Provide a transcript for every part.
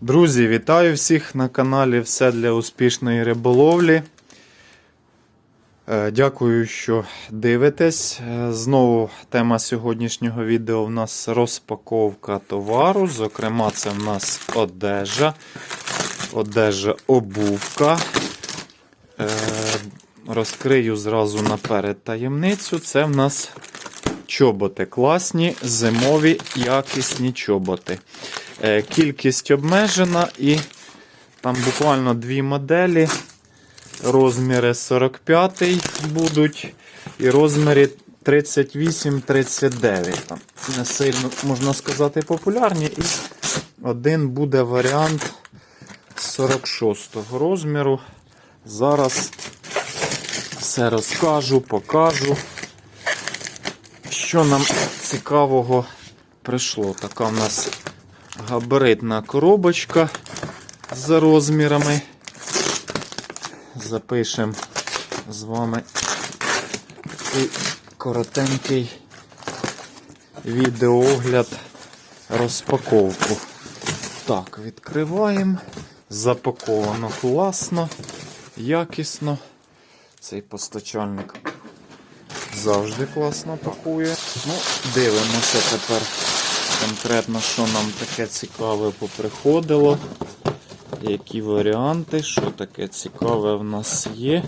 Друзі, вітаю всіх на каналі Все для успішної риболовлі. Е, Дякую, що дивитесь. Е, Знову тема сьогоднішнього відео в нас розпаковка товару. Зокрема, це в нас одежа, одежа обувка. Е, Розкрию зразу наперед таємницю. Це в нас чоботи класні, зимові, якісні чоботи. Е, Кількість обмежена і там буквально дві моделі. Розміри 45 будуть і розміри 38-39. Там Не сильно, можна сказати, популярні. І один буде варіант 46 розміру. Зараз все розкажу, покажу. Що нам цікавого прийшло? Така в нас габаритна коробочка за розмірами. Запишемо з вами цей коротенький відеоогляд розпаковку. Так, відкриваємо. Запаковано класно, якісно. Цей постачальник завжди класно пакує. Ну, дивимося тепер конкретно, що нам таке цікаве поприходило. Які варіанти, що таке цікаве в нас є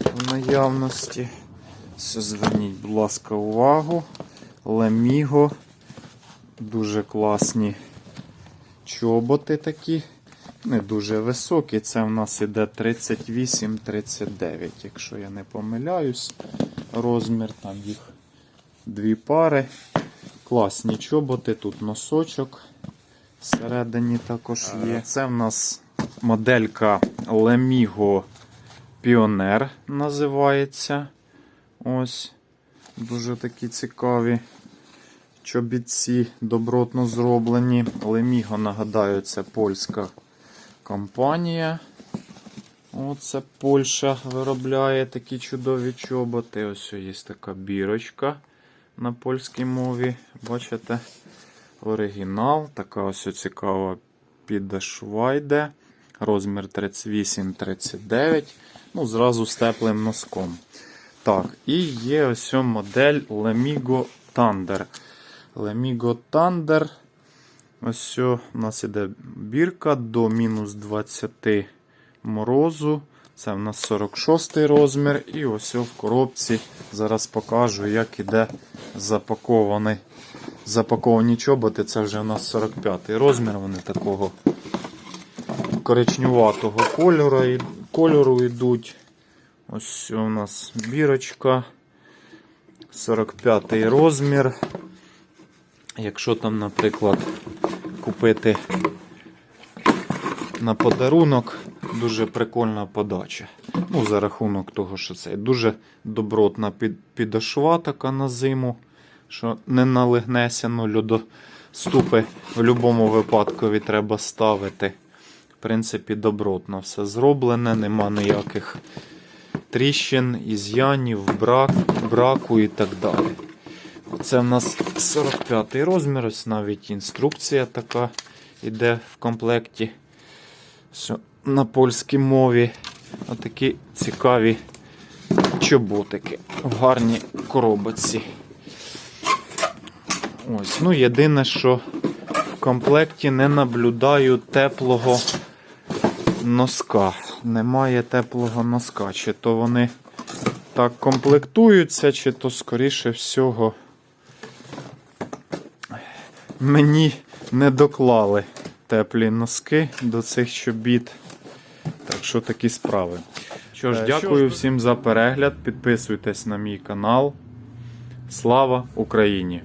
в наявності. Все, зверніть, будь ласка, увагу. Леміго. Дуже класні чоботи такі. Не дуже високі. Це в нас іде 38-39, якщо я не помиляюсь. Розмір там їх дві пари. Класні чоботи, тут носочок. Всередині також є. Це в нас моделька Lemigo Pioneer називається. Ось. Дуже такі цікаві чобітці добротно зроблені. Lemigo, нагадаю, це польська компанія. Оце Польща виробляє такі чудові чоботи. Ось є така бірочка на польській мові. Бачите? Оригінал. Така ось цікава підошва йде. Розмір 38-39. Ну, зразу з теплим носком. Так, і є ось модель Lemigo Thunder. Lemigo Thunder. Ось у нас іде бірка до мінус 20 морозу. Це в нас 46 розмір. І ось в коробці зараз покажу, як іде запакований. Запаковані чоботи. Це вже у нас 45 розмір. Вони такого коричнюватого кольору, кольору йдуть. Ось у нас бірочка. 45 розмір. Якщо там, наприклад, купити на подарунок, дуже прикольна подача. Ну, за рахунок того, що це дуже добротна під, підошва така на зиму, що не налигнеся, ну, льодоступи в будь-якому випадку треба ставити. В принципі, добротно все зроблене, нема ніяких тріщин, із'янів, брак, браку і так далі. Оце в нас 45 розмір, ось навіть інструкція така йде в комплекті. Все на польській мові. Отакі цікаві чоботики в гарній коробочці. Ось, ну єдине, що в комплекті не наблюдаю теплого носка. Немає теплого носка. Чи то вони так комплектуються, чи то, скоріше всього, мені не доклали теплі носки до цих чобіт. Так що такі справи. Що ж, Е, дякую що ж, всім за перегляд. Підписуйтесь на мій канал. Слава Україні!